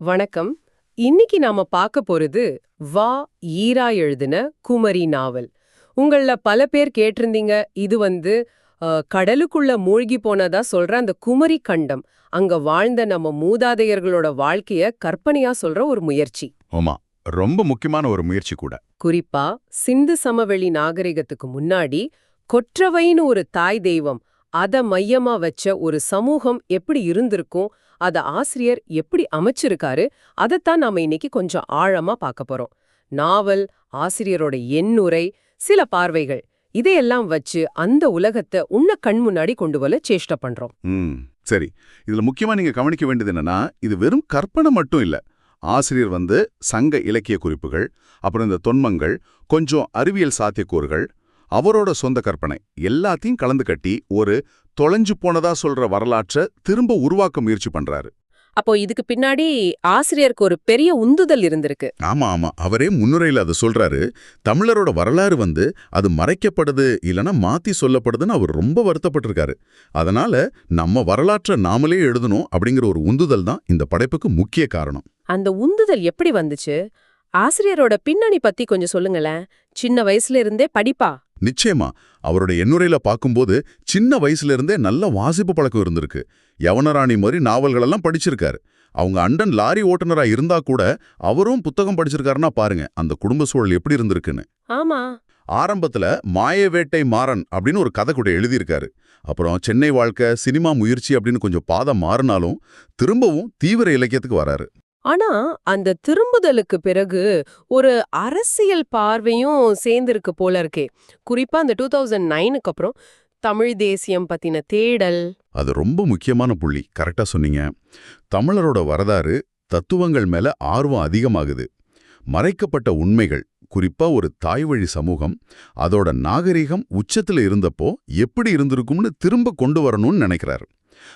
வணக்கம். இன்னைக்கு நாம பார்க்க போறது வா ஈரா எழுதின குமரி நாவல். உங்கள பல பேர் கேட்டிருந்தீங்க. இது வந்து கடலுக்குள்ள மூழ்கி போனதா சொல்ற அந்த குமரி கண்டம். அங்க வாழ்ந்த நம்ம மூதாதையர்களோட வாழ்க்கைய கற்பனையா சொல்ற ஒரு முயற்சி. ஆமா ரொம்ப முக்கியமான ஒரு முயற்சி கூட. குறிப்பா சிந்து சமவெளி நாகரிகத்துக்கு முன்னாடி கொற்றவைன்னு ஒரு தாய் தெய்வம் அத மையமா வச்ச ஒரு சமூகம் எப்படி இருந்திருக்கும் அத ஆசிரியர் எப்படி அமைச்சிருக்காரு அதைத்தான் நாம இன்னைக்கு கொஞ்சம் ஆழமா பார்க்க போறோம். நாவல் ஆசிரியரோட எண்ணுரை சில பார்வைகள் இதையெல்லாம் வச்சு அந்த உலகத்தை உன்ன கண் முன்னாடி கொண்டு வர சேஷ்ட பண்றோம். சரி. இதுல முக்கியமா நீங்க கவனிக்க வேண்டியது என்னன்னா இது வெறும் கற்பனை மட்டும் இல்ல. ஆசிரியர் வந்து சங்க இலக்கிய குறிப்புகள் அப்புறம் இந்த தொன்மங்கள் கொஞ்சம் அறிவியல் சாத்தியக்கூறுகள் அவரோட சொந்த கற்பனை எல்லாத்தையும் கலந்து கட்டி ஒரு தொலைஞ்சு போனதா சொல்ற வரலாற்றை திரும்ப உருவாக்க முயற்சி பண்றாரு. அப்போ இதுக்கு பின்னாடி ஆசிரியருக்கு ஒரு பெரிய உந்துதல் இருந்திருக்கு. ஆமா ஆமா. அவரே முன்னுரையில் அதை சொல்றாரு. தமிழரோட வரலாறு வந்து அது மறைக்கப்படுது இல்லனா மாத்தி சொல்லப்படுதுன்னு அவர் ரொம்ப வருத்தப்பட்டிருக்காரு. அதனால நம்ம வரலாற்றை நாமளே எழுதணும் அப்படிங்கிற ஒரு உந்துதல் தான் இந்த படைப்புக்கு முக்கிய காரணம். அந்த உந்துதல் எப்படி வந்துச்சு? ஆசிரியரோட பின்னணி பத்தி கொஞ்சம் சொல்லுங்களேன். சின்ன வயசுல இருந்தே படிப்பா? நிச்சயமா. அவரோட எண்ணுரையில பார்க்கும்போது சின்ன வயசுல இருந்தே நல்ல வாசிப்பு பழக்கம் இருந்திருக்கு. யவனராணி மாதிரி நாவல்களெல்லாம் படிச்சிருக்காரு. அவங்க அண்டன் லாரி ஓட்டுநரா இருந்தா கூட அவரும் புத்தகம் படிச்சிருக்காருன்னா பாருங்க அந்த குடும்ப சூழல் எப்படி இருந்திருக்குன்னு. ஆமா. ஆரம்பத்துல மாய வேட்டை மாறன் அப்படின்னு ஒரு கதை கூட எழுதியிருக்காரு. அப்புறம் சென்னை வாழ்க்கை சினிமா முயற்சி அப்படின்னு கொஞ்சம் பாதம் மாறினாலும் திரும்பவும் தீவிர இலக்கியத்துக்கு வராரு. ஆனா அந்த திரும்புதலுக்கு பிறகு ஒரு அரசியல் பார்வையும் சேர்ந்திருக்கு போல இருக்கே. குறிப்பா அந்த டூ தௌசண்ட் நைனுக்கு அப்புறம் தமிழ் தேசியம் பத்தின தேடல். அது ரொம்ப முக்கியமான புள்ளி. கரெக்டா சொன்னீங்க. தமிழரோட வரலாறு தத்துவங்கள் மேல ஆர்வம் அதிகமாகுது. மறைக்கப்பட்ட உண்மைகள் குறிப்பா ஒரு தாய்வழி சமூகம் அதோட நாகரிகம் உச்சத்துல இருந்தப்போ எப்படி இருந்திருக்கும்னு திரும்ப கொண்டு வரணும்னு நினைக்கிறாரு.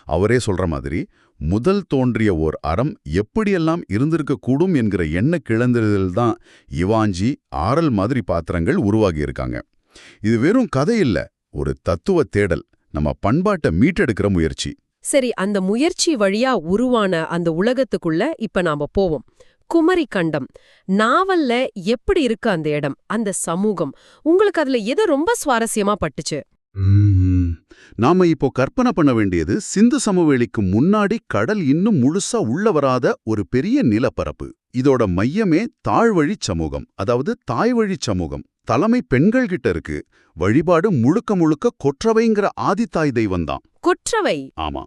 அவரே சொல்ற மாதிரி முதல் தோன்றிய ஓர் அறம் எப்படியெல்லாம் இருந்திருக்கக்கூடும் என்கிற எண்ண கிளந்ததில் தான் இவாஞ்சி ஆரல் மாதிரி பாத்திரங்கள் உருவாகி இருக்காங்க இது வெறும் கதை இல்ல ஒரு தத்துவ தேடல் நம்ம பண்பாட்டை மீட்டெடுக்கிற முயற்சி. சரி அந்த முயற்சி வழியா உருவான அந்த உலகத்துக்குள்ள இப்ப நாம போவோம். குமரி கண்டம் நாவல்ல எப்படி இருக்கு அந்த இடம் அந்த சமூகம் உங்களுக்கு அதுல எது ரொம்ப சுவாரஸ்யமா பட்டுச்சு? நாம இப்போ கற்பனை பண்ண வேண்டியது சிந்து சமவெளிக்கு முன்னாடி கடல் இன்னும் முழுசா உள்ள வராத ஒரு பெரிய நிலப்பரப்பு. இதோட மையமே தாழ்வழிச் சமூகம். அதாவது தாய்வழிச் சமூகம். தலைமை பெண்கள் கிட்ட இருக்கு. வழிபாடு முழுக்க முழுக்க கொற்றவைங்கிற ஆதித்தாய் தெய்வம்தான். கொற்றவை? ஆமா.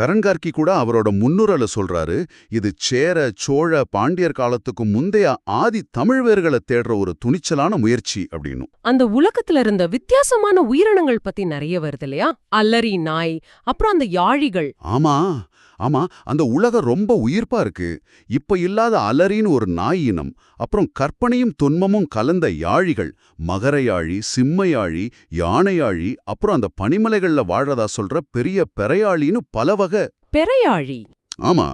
கரண்கார்கி கூட அவரோட முன்னுரல சொல்றாரு. இது சேர சோழ பாண்டியர் காலத்துக்கு முந்தைய ஆதி தமிழ்வேர்களை தேடுற ஒரு துணிச்சலான முயற்சி அப்படின்னு. அந்த உலகத்துல இருந்த வித்தியாசமான உயிரினங்கள் பத்தி நிறைய வருது இல்லையா? அல்லரி நாய் அப்புறம் அந்த யாழிகள். ஆமா. ஆமா அந்த உலகம் ரொம்ப உயிர்ப்பா இருக்கு. இப்ப இல்லாத அலரின்னு ஒரு நாய் இனம் அப்புறம் கற்பனையும் தொன்மமும் கலந்த யாழிகள் மகரயாழி சிம்மயாழி யானையாழி அப்புறம் அந்த பனிமலைகள்ல வாழறதா சொல்ற பெரிய பெரையாழின்னு பல வகை. பெரையாழி? ஆமா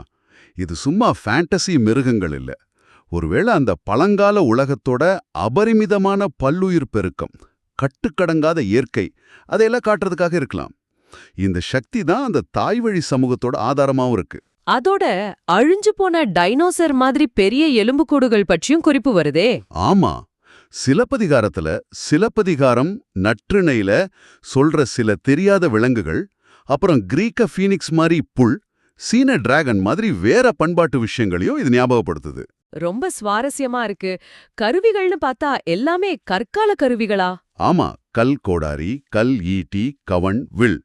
இது சும்மா ஃபேண்டசி மிருகங்கள் இல்ல. ஒருவேளை அந்த பழங்கால உலகத்தோட அபரிமிதமான பல்லுயிர் பெருக்கம் கட்டுக்கடங்காத இயற்கை அதையெல்லாம் காட்டுறதுக்காக இருக்கலாம். இந்த சக்தி தான் அந்த தாய்வழி சமூகத்தோட ஆதாரமாவும் இருக்கு. அதோட அழிஞ்சு போன டைனோசர் மாதிரி பெரிய எலும்புக்கூடுகள் பற்றியும் குறிப்பு வருதே. ஆமா. சிலப்பதிகாரத்துல சிலப்பதிகாரம் நற்றிணையில சொல்ற சில தெரியாத விலங்குகள் அப்புறம் கிரீக்க ஃபீனிக்ஸ் மாதிரி புல் சீன டிராகன் மாதிரி வேற பண்பாட்டு விஷயங்களையும் இது ஞாபகப்படுத்துது. ரொம்ப சுவாரஸ்யமா இருக்கு. கருவிகள்னு பார்த்தா எல்லாமே கற்கால கருவிகளா? ஆமா. கல் கோடாரி கல் ஈட்டி கவன் வில்.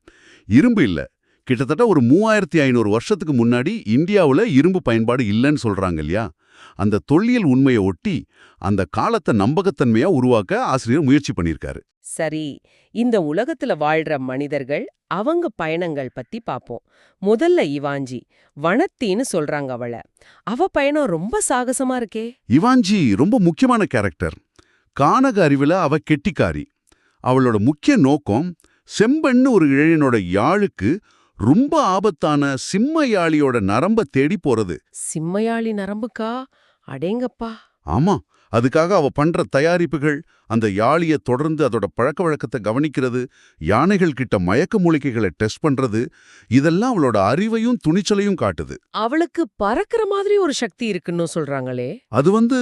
இரும்பு இல்ல. கிட்டத்தட்ட ஒரு மூவாயிரத்தி ஐநூறு வருஷத்துக்கு முன்னாடி இந்தியாவுல இரும்பு பயன்பாடு இல்லைன்னு சொல்றாங்க இல்லையா? அந்த தொல்லியல் உண்மையை ஒட்டி அந்த காலத்தை நம்பகத்தன்மையா உருவாக்க ஆசிரியர் முயற்சி பண்ணியிருக்காரு. சரி இந்த உலகத்துல வாழ்ற மனிதர்கள் அவங்க பயணங்கள் பத்தி பாப்போம். முதல்ல இவாஞ்சி வனத்தின்னு சொல்றாங்க அவள. அவ பயணம் ரொம்ப சாகசமா இருக்கே. இவாஞ்சி ரொம்ப முக்கியமான கேரக்டர். கானக அறிவுல அவ கெட்டிக்காரி. அவளோட முக்கிய நோக்கம் செம்பெண்ணு ஒரு இழையனோட யாழுக்கு ரொம்ப ஆபத்தான சிம்ம யாழியோட நரம்ப தேடி போறது. சிம்மையாளி நரம்புக்கா? அடேங்கப்பா. ஆமா அதுக்காக அவ பண்ற தயாரிப்புகள் அந்த யாழிய தொடர்ந்து அதோட பழக்க வழக்கத்தை கவனிக்கிறது யானைகள் கிட்ட மயக்க மூலிகைகளை டெஸ்ட் பண்றது இதெல்லாம் அவளோட அறிவையும் துணிச்சலையும் காட்டுது. அவளுக்கு பறக்கிற மாதிரி ஒரு சக்தி இருக்குன்னு சொல்றாங்களே. அது வந்து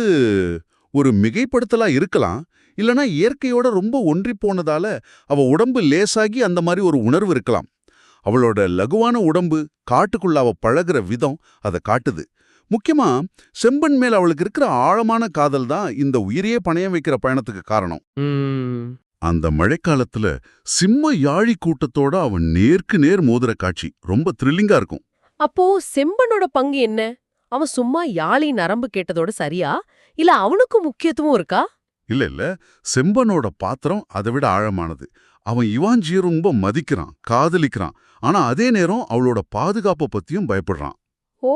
ஒரு மிகைப்படுத்தலா இருக்கலாம் இல்லனா இயற்கையோட ரொம்ப ஒன்றி போனதால அவ உடம்பு லேசாகி அந்த மாதிரி ஒரு உணர்வு இருக்கலாம். அவளோட லகுவான உடம்பு காட்டுக்குள்ள அவ பழகுற விதம் அதை காட்டுது. முக்கியமா செம்பன் மேல் அவளுக்கு இருக்கிற ஆழமான காதல் தான் இந்த உயிரையே பணையம் வைக்கிற பயணத்துக்கு காரணம். அந்த மழைக்காலத்துல சிம்ம யாழி கூட்டத்தோட அவன் நேருக்கு நேர் மோதுற காட்சி ரொம்ப த்ரில்லிங்கா இருக்கும். அப்போ செம்பனோட பங்கு என்ன? அவன் சும்மா யாழி நரம்பு கேட்டதோட சரியா? இல்ல அவனுக்கும் முக்கியத்துவம் இருக்கா? இல்ல இல்ல. செம்பனோட பாத்திரம் அதை விட ஆழமானது. அவன் இவாஞ்சிய ரொம்ப மதிக்கிறான் காதலிக்கிறான். ஆனா அதே நேரம் அவளோட பாதுகாப்பை பத்தியும் பயப்படுறான். ஓ!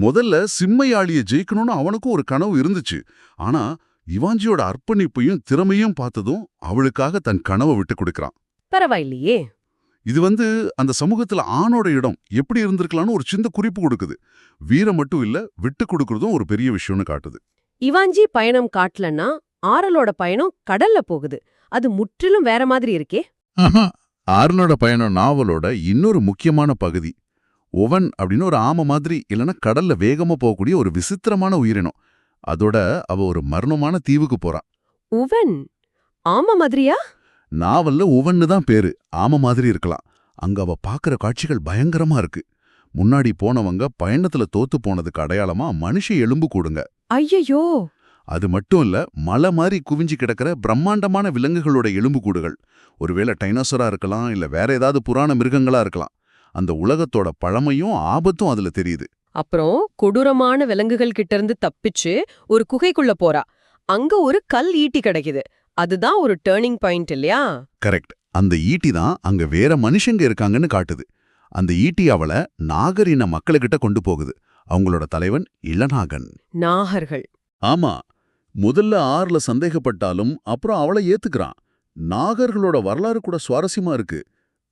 முதல்ல சிம்மையாளிய ஜெயிக்கணும்னு அவனுக்கும் ஒரு கனவு இருந்துச்சு. ஆனா இவாஞ்சியோட அர்ப்பணிப்பையும் திறமையும் பார்த்ததும் அவளுக்காக தன் கனவை விட்டு கொடுக்கறான். பரவாயில்லையே. இது வந்து அந்த சமூகத்துல ஆணோட இடம் எப்படி இருந்திருக்கலாம்னு ஒரு சின்ன குறிப்பு கொடுக்குது. வீரம் மட்டும் இல்ல விட்டு கொடுக்கறதும் ஒரு பெரிய விஷயம்னு காட்டுது. இவாஞ்சி பயணம் காட்டலன்னா ஆரலோட பயணம் கடல்ல போகுது. அது முற்றிலும் வேற மாதிரி இருக்கே. ஆர்னோட பயணம் நாவலோட இன்னொரு முக்கியமான பகுதி. ஒவன் அப்படின்னு ஒரு ஆம மாதிரி இல்லைன்னா கடல்ல வேகமா போகக்கூடிய ஒரு விசித்திரமான உயிரினம். அதோட அவ ஒரு மர்மமான தீவுக்கு போறான் உவன் ஆமா மாதிரியா? நாவல்ல உவன்னு தான் பேரு. ஆம மாதிரி இருக்கலாம். அங்க அவ பாக்குற காட்சிகள் பயங்கரமா இருக்கு. முன்னாடி போனவங்க பயணத்துல தோத்து போனதுக்கு அடையாளமா மனுஷ எலும்பு கூடுங்க. ஐயையோ! அது மட்டும் இல்ல மலை மாதிரி குவிஞ்சு கிடக்கிற பிரம்மாண்டமான விலங்குகளோட எலும்புக்கூடுகள் ஒருவேளை டைனோசரா இருக்கலாம் இல்ல வேற ஏதாவது புராண மிருகங்களா இருக்கலாம். அந்த உலகத்தோட பழமையும் ஆபத்தும் அதுல தெரியுது. அப்புறம் கொடூரமான விலங்குகள் கிட்ட இருந்து தப்பிச்சு ஒரு குகைக்குள்ள போறா. அங்க ஒரு கல் ஈட்டி கிடைக்குது. அதுதான் ஒரு டேர்னிங் பாயிண்ட் இல்லையா? கரெக்ட் அந்த ஈட்டி தான் அங்க வேற மனுஷங்க இருக்காங்கன்னு காட்டுது. அந்த ஈட்டி அவளை நாகரின மக்களுக்கிட்ட கொண்டு போகுது. அவங்களோட தலைவன் இளநாகன். நாகர்கள். ஆமா முதல்ல ஆறுல சந்தேகப்பட்டாலும் அப்புறம் அவளை ஏத்துக்கிறான். நாகர்களோட வரலாறு கூட சுவாரஸ்யமா இருக்கு.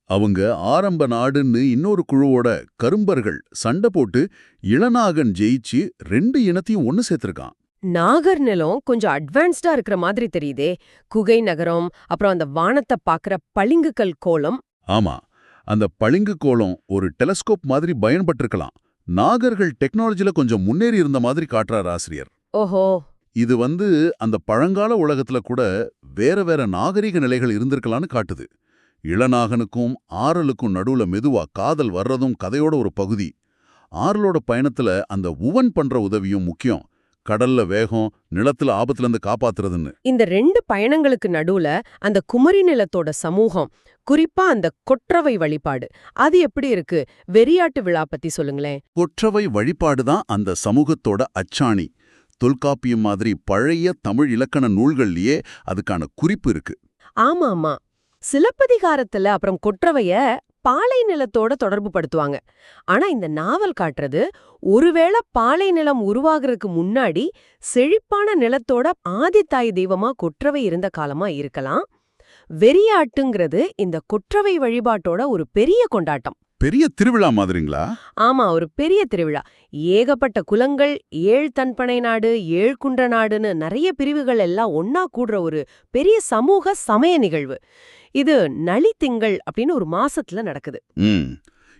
அவங்க ஆரம்ப நாடுன்னு இன்னொரு குழுவோட கரும்பர்கள் சண்டை போட்டு இளநாகன் ஜெயிச்சு ரெண்டு இனத்தையும் ஒன்னு சேர்த்திருக்கான். நாகர் நிலம் கொஞ்சம் அட்வான்ஸ்டா இருக்கிற மாதிரி தெரியுதே. குகை நகரம் அப்புறம் அந்த வானத்தை பாக்குற பளிங்குக்கல் கோலம். ஆமா அந்த பளிங்கு கோலம் ஒரு டெலஸ்கோப் மாதிரி பயன்பட்டிருக்கலாம். நாகர்கள் டெக்னாலஜில கொஞ்சம் முன்னேறி இருந்த மாதிரி காட்டுறார் ஆசிரியர். ஓஹோ. இது வந்து அந்த பழங்கால உலகத்துல கூட வேற வேற நாகரிக நிலைகள் இருந்திருக்கலான்னு காட்டுது. இளநாகனுக்கும் ஆறலுக்கும் நடுவுல மெதுவா காதல் வர்றதும் கதையோட ஒரு பகுதி. ஆறலோட பயணத்துல அந்த உவன் பண்ற உதவியும் முக்கியம். கடல்ல வேகம் நிலத்துல ஆபத்துல இருந்து காப்பாத்துறதுன்னு. இந்த ரெண்டு பயணங்களுக்கு நடுவுல அந்த குமரி நிலத்தோட சமூகம் குறிப்பா அந்த கொற்றவை வழிபாடு. அது எப்படி இருக்கு? வெறியாட்டு விழா பத்தி சொல்லுங்களேன். கொற்றவை வழிபாடுதான் அந்த சமூகத்தோட அச்சாணி. தொல்காப்பியம் மாதிரி பழைய தமிழ் இலக்கண நூல்கள்லயே அதுக்கான குறிப்பு இருக்கு. ஆமா ஆமா சிலப்பதிகாரத்துல அப்புறம் கொற்றவைய பாலை நிலத்தோட தொடர்பு படுத்துவாங்க. ஆனா இந்த நாவல் காட்டுறது ஒருவேளை பாலை நிலம் உருவாகிறதுக்கு முன்னாடி செழிப்பான நிலத்தோட ஆதித்தாய் தெய்வமா கொற்றவை இருந்த காலமா இருக்கலாம். வெறியாட்டுங்கிறது இந்த கொற்றவை வழிபாட்டோட ஒரு பெரிய கொண்டாட்டம். பெரிய திருவிழா மாதிரிங்களா? ஆமா ஒரு பெரிய திருவிழா. ஏகப்பட்ட குலங்கள் ஏழ் தன்பனை நாடு ஏழ் குன்ற நாடுன்னு நிறைய பிரிவுகள் எல்லாம் ஒன்னா கூடுற ஒரு பெரிய சமூக சமய நிகழ்வு. இது நளித்திங்கள் அப்படின்னு ஒரு மாசத்துல நடக்குது.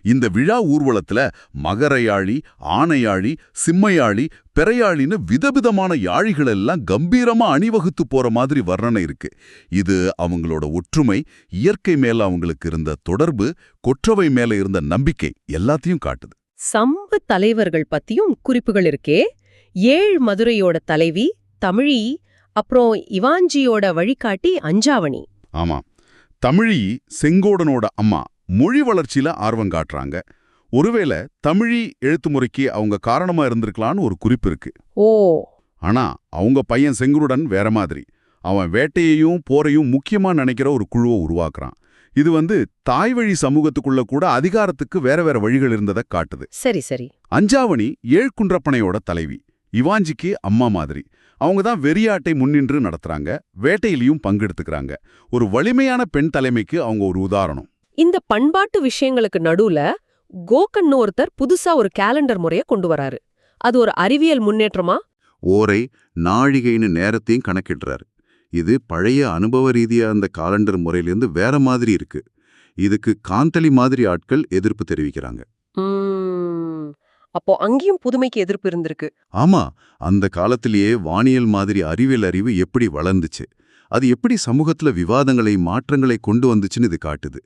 இந்த விழா ஊர்வலத்துல மகரயாழி ஆனையாழி சிம்மையாழி பெரையாழின்னு விதவிதமான யாழிகள் எல்லாம் கம்பீரமா அணிவகுத்து போற மாதிரி வர்ணனை இருக்கு. இது அவங்களோட ஒற்றுமை இயற்கை மேல அவங்களுக்கு இருந்த தொடர்பு கொற்றவை மேல இருந்த நம்பிக்கை எல்லாத்தையும் காட்டுது. சம்பு தலைவர்கள் பத்தியும் குறிப்புகள் இருக்கே. ஏழ் மதுரையோட தலைவி தமிழி அப்புறம் இவாஞ்சியோட வழிகாட்டி அஞ்சாவணி. ஆமா. தமிழி செங்கோடனோட அம்மா மொழி வளர்ச்சியில ஆர்வம் காட்டுறாங்க. ஒருவேளை தமிழி எழுத்து முறைக்கு அவங்க காரணமா இருந்திருக்கலான்னு ஒரு குறிப்பு இருக்கு. ஓ. ஆனா அவங்க பையன் செங்குருடன் வேற மாதிரி. அவன் வேட்டையையும் போரையும் முக்கியமா நினைக்கிற ஒரு குழுவை உருவாக்குறான். இது வந்து தாய் வழி சமூகத்துக்குள்ள கூட அதிகாரத்துக்கு வேற வேற வழிகள் இருந்ததை காட்டுது. சரி சரி. அஞ்சாவணி ஏழ்குன்றப்பனையோட தலைவி இவாஞ்சிக்கு அம்மா மாதிரி. அவங்க தான் வெறியாட்டை முன்னின்று நடத்துறாங்க வேட்டையிலையும் பங்கெடுத்துக்கிறாங்க. ஒரு வலிமையான பெண் தலைமைக்கு அவங்க ஒரு உதாரணம். இந்த பண்பாட்டு விஷயங்களுக்கு நடுவுல கோகன்னு ஒருத்தர் புதுசா ஒரு கேலண்டர் முறைய கொண்டு வராரு. அது ஒரு அறிவியல் முன்னேற்றமா? ஓரை நாழிகைன்னு நேரத்தையும் கணக்கிடுறாரு. இது பழைய அனுபவ ரீதியா அந்த காலண்டர் முறையிலேருந்து வேற மாதிரி இருக்கு. இதுக்கு காந்தளி மாதிரி ஆட்கள் எதிர்ப்பு தெரிவிக்கிறாங்க. அப்போ அங்கேயும் புதுமைக்கு எதிர்ப்பு இருந்திருக்கு. ஆமா அந்த காலத்திலேயே வானியல் மாதிரி அறிவியல் அறிவு எப்படி வளர்ந்துச்சு அது எப்படி சமூகத்துல விவாதங்களை மாற்றங்களை கொண்டு வந்துச்சுன்னு இது காட்டுது.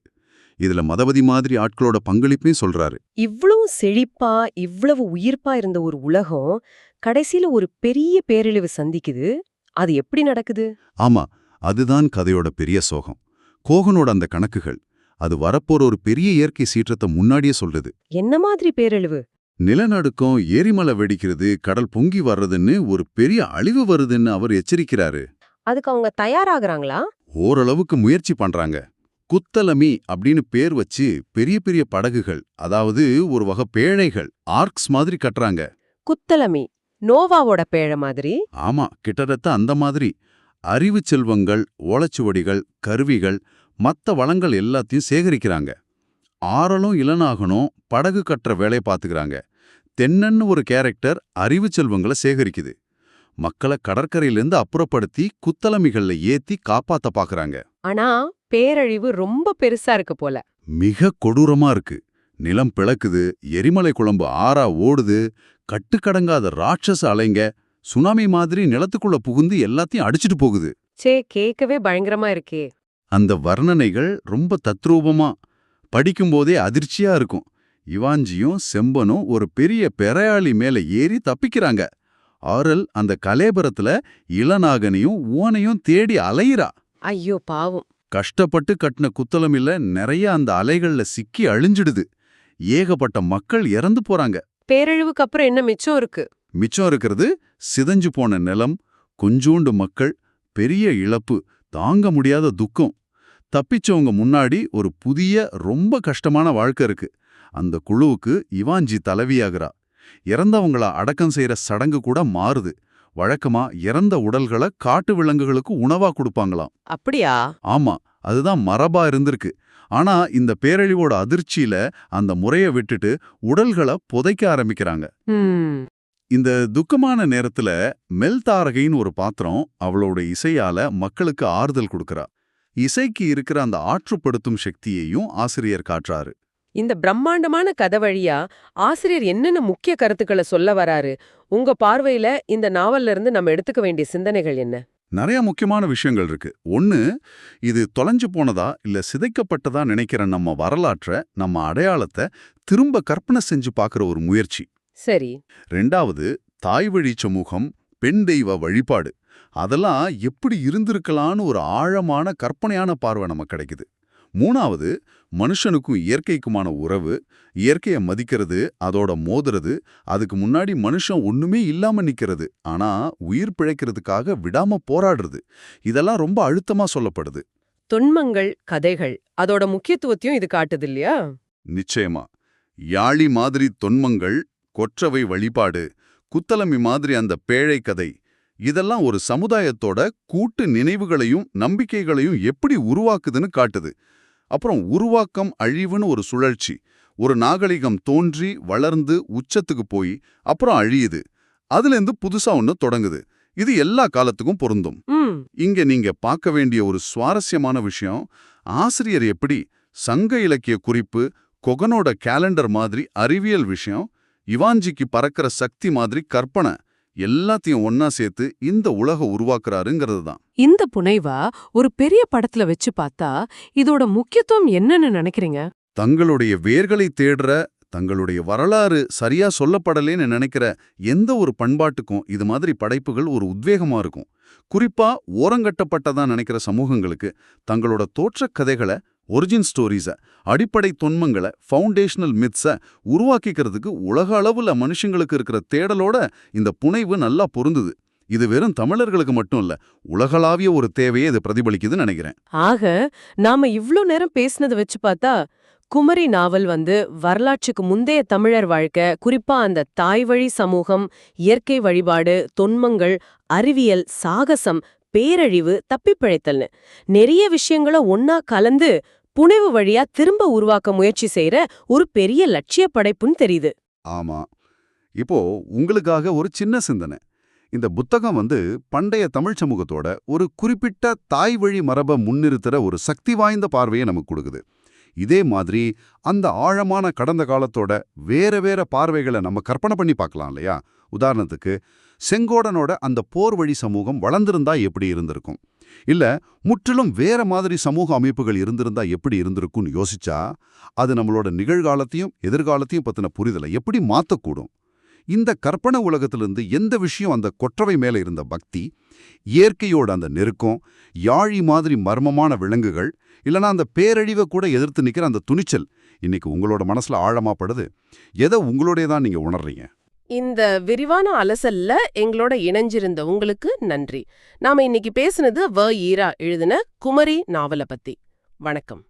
இதுல மதவதி மாதிரி ஆட்களோட பங்களிப்பையும் சொல்றாரு. இவ்வளவு செழிப்பா இவ்வளவு உயிர்ப்பா இருந்த ஒரு உலகம் கடைசியில ஒரு பெரிய பேரழிவு சந்திக்குது. அது எப்படி நடக்குது? ஆமா அதுதான் கதையோட பெரிய சோகம். கோகனோட அந்த கணக்குகள் அது வரப்போற ஒரு பெரிய இயற்கை சீற்றத்தை முன்னாடியே சொல்றது. என்ன மாதிரி பேரழிவு? நிலநடுக்கம் ஏரிமலை வெடிக்கிறது கடல் பொங்கி வர்றதுன்னு ஒரு பெரிய அழிவு வருதுன்னு அவர் எச்சரிக்கிறாரு. அதுக்கு அவங்க தயாராகிறாங்களா? ஓரளவுக்கு முயற்சி பண்றாங்க. குத்தலமி அப்படின்னு பேர் வச்சு பெரிய பெரிய படகுகள் அதாவது ஒரு வகை பேழைகள் ஆர்க்ஸ் மாதிரி கட்டுறாங்க. குத்தலமி நோவாவோட பேழ மாதிரி? ஆமா கிட்டத்தட்ட அந்த மாதிரி. அறிவு செல்வங்கள் ஓலைச்சுவடிகள் கருவிகள் மத்த வளங்கள் எல்லாத்தையும் சேகரிக்கிறாங்க. ஆறலும் இளனாகணும் படகு கட்டுற வேலையை பார்த்துக்கிறாங்க. தென்னன்னு ஒரு கேரக்டர் அறிவு செல்வங்களை சேகரிக்குது. மக்களை கடற்கரையிலேருந்து அப்புறப்படுத்தி குத்தலமிகள்ல ஏத்தி காப்பாத்த பாக்குறாங்க. ஆனா பேரழிவு ரொம்ப பெருசா இருக்கு போல. மிக கொடூரமா இருக்கு. நிலம் பிளக்குது எரிமலை குழம்பு ஆறா ஓடுது கட்டுக்கடங்காத ராட்சச அலைங்க சுனாமி மாதிரி நிலத்துக்குள்ள புகுந்து எல்லாத்தையும் அடிச்சிட்டு போகுது. சே கேட்கவே பயங்கரமா இருக்கே. அந்த வர்ணனைகள் ரொம்ப தத்ரூபமா படிக்கும்போதே அதிர்ச்சியா இருக்கும். இவாஞ்சியும் செம்பனும் ஒரு பெரிய பெரையாளி மேல ஏறி தப்பிக்கிறாங்க. ஆரல் அந்த கலேபரத்துல இளநாகனையும் ஓனையும் தேடி அலையிறா. ஐயோ பாவம். கஷ்டப்பட்டு கட்டின குத்தலமில்ல நிறைய அந்த அலைகள்ல சிக்கி அழிஞ்சிடுது. ஏகப்பட்ட மக்கள் இறந்து போறாங்க. பேரழிவுக்கு அப்புறம் என்ன மிச்சம் இருக்கு? மிச்சம் இருக்கிறது சிதஞ்சு போன நிலம் கொஞ்சூண்டு மக்கள் பெரிய இழப்பு தாங்க முடியாத துக்கம். தப்பிச்சவங்க முன்னாடி ஒரு புதிய ரொம்ப கஷ்டமான வாழ்க்கை இருக்கு. அந்த குழுவுக்கு இவாஞ்சி தலைவியாகிறா. இறந்தவங்கள அடக்கம் செய்யற சடங்கு கூட மாறுது. வழக்கமா இறந்த உடல்களை காட்டு விலங்குகளுக்கு உணவா கொடுப்பாங்களாம். அப்படியா? ஆமா அதுதான் மரபா இருந்திருக்கு. ஆனா இந்த பேரழிவோட அதிர்ச்சியில அந்த முறைய விட்டுட்டு உடல்களை புதைக்க ஆரம்பிக்கிறாங்க. இந்த துக்கமான நேரத்துல மெல்தாரகைன்னு ஒரு பாத்திரம் அவளோட இசையால மக்களுக்கு ஆறுதல் கொடுக்கறா. இசைக்கு இருக்கிற அந்த ஆற்றுப்படுத்தும் சக்தியையும் ஆசிரியர் காட்டுறாரு. இந்த பிரம்மாண்டமான கதை வழியா ஆசிரியர் என்னென்ன முக்கிய கருத்துக்களை சொல்ல வராரு? உங்க பார்வையில இந்த நாவல்ல இருந்து நம்ம எடுத்துக்க வேண்டிய சிந்தனைகள் என்ன? நிறைய முக்கியமான விஷயங்கள் இருக்கு. ஒன்னு இது தொலைஞ்சு போனதா இல்ல சிதைக்கப்பட்டதா நினைக்கிற நம்ம வரலாற்றை நம்ம அடையாளத்தை திரும்ப கற்பனை செஞ்சு பார்க்குற ஒரு முயற்சி. சரி. ரெண்டாவது தாய் வழி சமூகம் பெண் தெய்வ வழிபாடு. அதெல்லாம் எப்படி இருந்திருக்கலான்னு ஒரு ஆழமான கற்பனையான பார்வை நமக்கு கிடைக்குது. மூணாவது மனுஷனுக்கும் இயற்கைக்குமான உறவு இயற்கையை மதிக்கிறது அதோட மோதுறது அதுக்கு முன்னாடி மனுஷன் ஒண்ணுமே இல்லாம நிக்கிறது ஆனா உயிர் பிழைக்கிறதுக்காக விடாம போராடுறது. இதெல்லாம் ரொம்ப அழுத்தமா சொல்லப்படுது. தொன்மங்கள் கதைகள் அதோட முக்கியத்துவத்தையும் இது காட்டுது இல்லையா? நிச்சயமா. யாழி மாதிரி தொன்மங்கள் கொற்றவை வழிபாடு குத்தலமி மாதிரி அந்த பேழை கதை இதெல்லாம் ஒரு சமுதாயத்தோட கூட்டு நினைவுகளையும் நம்பிக்கைகளையும் எப்படி உருவாக்குதுன்னு காட்டுது. அப்புறம் உருவாக்கம் அழிவுன்னு ஒரு சுழற்சி. ஒரு நாகரிகம் தோன்றி வளர்ந்து உச்சத்துக்கு போய் அப்புறம் அழியுது. அதுலேருந்து புதுசா ஒன்று தொடங்குது. இது எல்லா காலத்துக்கும் பொருந்தும். இங்க நீங்க பார்க்க வேண்டிய ஒரு சுவாரஸ்யமான விஷயம் ஆசிரியர் எப்படி சங்க இலக்கிய குறிப்பு கொகனோட கேலண்டர் மாதிரி அறிவியல் விஷயம் இவாஞ்சிக்கு பறக்கிற சக்தி மாதிரி கற்பனை எல்லாத்தையும் ஒன்னா சேர்த்து இந்த உலக உருவாக்குறாருங்கிறது தான் இந்த புனைவா ஒரு பெரிய படத்துல வச்சு பார்த்தா இதோட முக்கியத்துவம் என்னன்னு நினைக்கிறீங்க? தங்களுடைய வேர்களை தேடுற தங்களுடைய வரலாறு சரியா சொல்லப்படலேன்னு நினைக்கிற எந்த ஒரு பண்பாட்டுக்கும் இது மாதிரி படைப்புகள் ஒரு உத்வேகமா இருக்கும். குறிப்பா ஓரங்கட்டப்பட்டதா நினைக்கிற சமூகங்களுக்கு தங்களோட தோற்றக் கதைகளை ஒரிஜின் ஸ்டோரிஸை அடிப்படை தொன்மங்களை ஃபவுண்டேஷனல் மித்ஸ உருவாக்கிக்கிறதுக்கு உலக அளவில் மனுஷங்களுக்கு இருக்கிற தேடலோட இந்த புனைவு நல்லா பொருந்துது. இது வெறும் தமிழர்களுக்கு மட்டும் இல்ல உலகளாவிய ஒரு தேவையை இது பிரதிபலிக்குதுன்னு நினைக்கிறேன். ஆக நாம இவ்ளோ நேரம் பேசினதை வச்சு பார்த்தா குமரி நாவல் வந்து வரலாற்றுக்கு முந்தைய தமிழர் வாழ்க்கை குறிப்பா அந்த தாய் வழி சமூகம் இயற்கை வழிபாடு தொன்மங்கள் அறிவியல் சாகசம் பேரழிவு தப்பிப்பிழைத்தல்னு. நிறைய விஷயங்கள ஒன்னா கலந்து புனைவு வழியா திரும்ப உருவாக்க முயற்சி செய்யற ஒரு பெரிய லட்சிய படைப்புன்னு தெரியுது. ஆமா. இப்போ உங்களுக்காக ஒரு சின்ன சிந்தனை. இந்த புத்தகம் வந்து பண்டைய தமிழ் சமூகத்தோட ஒரு குறிப்பிட்ட தாய் வழி மரபை முன்னிறுத்துற ஒரு சக்தி வாய்ந்த பார்வையை நமக்கு கொடுக்குது. இதே மாதிரி அந்த ஆழமான கடந்த காலத்தோட வேற வேற பார்வைகளை நம்ம கற்பனை பண்ணி பார்க்கலாம் இல்லையா? உதாரணத்துக்கு செங்கோடனோட அந்த போர் வழி சமூகம் வளர்ந்திருந்தா எப்படி இருந்திருக்கும்? இல்ல முற்றிலும் வேற மாதிரி சமூக அமைப்புகள் இருந்திருந்தா எப்படி இருந்திருக்கும்னு யோசிச்சா அது நம்மளோட நிகழ்காலத்தையும் எதிர்காலத்தையும் பத்தின புரிதலை எப்படி மாத்தக்கூடும்? இந்த கற்பனை உலகத்திலிருந்து எந்த விஷயம் அந்த கொற்றவை மேல இருந்த பக்தி இயற்கையோட அந்த நெருக்கம் யாழி மாதிரி மர்மமான விலங்குகள் இல்லனா அந்த பேரழிவை கூட எதிர்த்து நிக்கிற அந்த துணிச்சல் இன்னைக்கு உங்களோட மனசுல ஆழமா படுது. எதை உங்களோடே தான் நீங்க உணர்றீங்க? இந்த விரிவான அலசல்ல எங்களோட இணைஞ்சிருந்த உங்களுக்கு நன்றி. நாம இன்னைக்கு பேசுனது வ ஈரா எழுதின குமரி நாவல பத்தி. வணக்கம்.